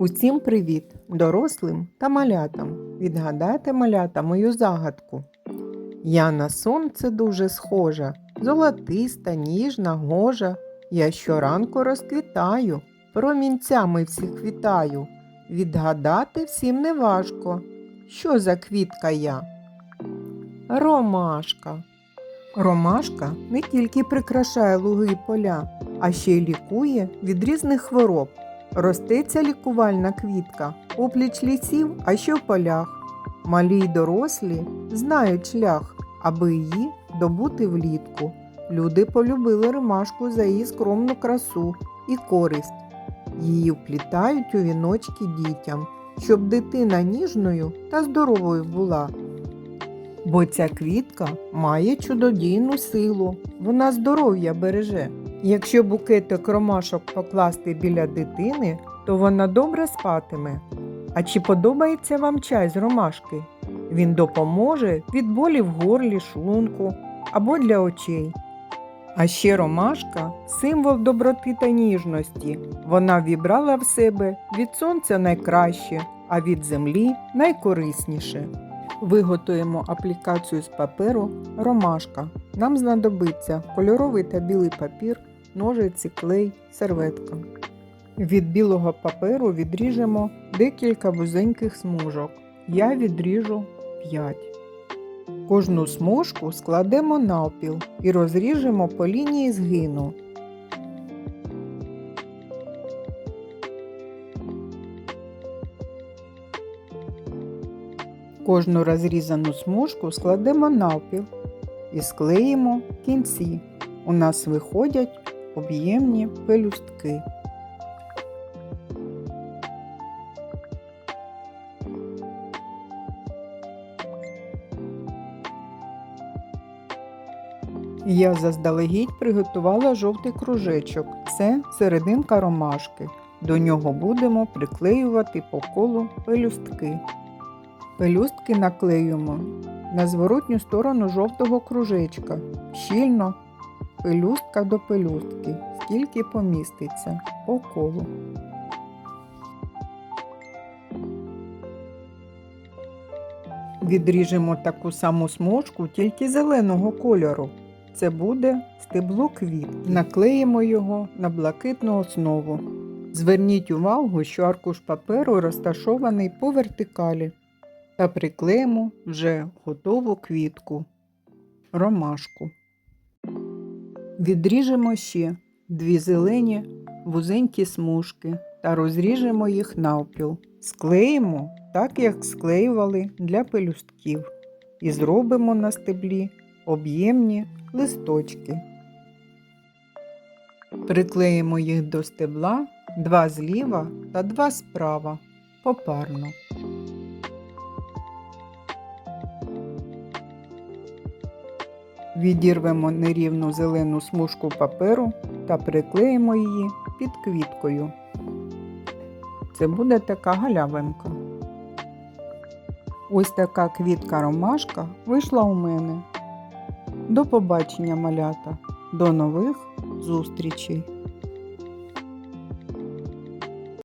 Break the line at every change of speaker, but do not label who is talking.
Усім привіт, дорослим та малятам. Відгадайте малята мою загадку. Я на сонце дуже схожа, золотиста, ніжна, гожа. Я щоранку розквітаю, промінцями всіх вітаю. Відгадати всім неважко. Що за квітка я? Ромашка. Ромашка не тільки прикрашає луги й поля, а ще й лікує від різних хвороб. Росте ця лікувальна квітка опліч лісів, а ще в полях. Малі й дорослі знають шлях, аби її добути влітку. Люди полюбили ромашку за її скромну красу і користь. Її вплітають у віночки дітям, щоб дитина ніжною та здоровою була. Бо ця квітка має чудодійну силу, вона здоров'я береже. Якщо букетик ромашок покласти біля дитини, то вона добре спатиме. А чи подобається вам чай з ромашки? Він допоможе від болі в горлі, шлунку або для очей. А ще ромашка символ доброти та ніжності. Вона вібрала в себе від сонця найкраще, а від землі найкорисніше. Виготуємо аплікацію з паперу ромашка. Нам знадобиться кольоровий та білий папір, ножиці, клей, серветка. Від білого паперу відріжемо декілька вузеньких смужок. Я відріжу 5. Кожну смужку складемо навпіл і розріжемо по лінії згину. Кожну розрізану смужку складемо навпіл і склеїмо кінці. У нас виходять об'ємні пелюстки. Я заздалегідь приготувала жовтий кружечок. Це серединка ромашки. До нього будемо приклеювати по колу пелюстки. Пелюстки наклеюємо на зворотню сторону жовтого кружечка. Щільно пелюстка до пелюстки, скільки поміститься по колу. Відріжемо таку саму смужку, тільки зеленого кольору. Це буде стебло квіт. Наклеїмо його на блакитну основу. Зверніть увагу, що аркуш паперу розташований по вертикалі та приклеїмо вже готову квітку ромашку. Відріжемо ще дві зелені вузенькі смужки та розріжемо їх навпіл. Склеїмо так, як склеювали для пелюстків, і зробимо на стеблі об'ємні листочки. Приклеїмо їх до стебла два зліва та два справа попарно. Відірвемо нерівну зелену смужку паперу та приклеїмо її під квіткою. Це буде така галявинка. Ось така квітка ромашка вийшла у мене. До побачення, малята. До нових зустрічей!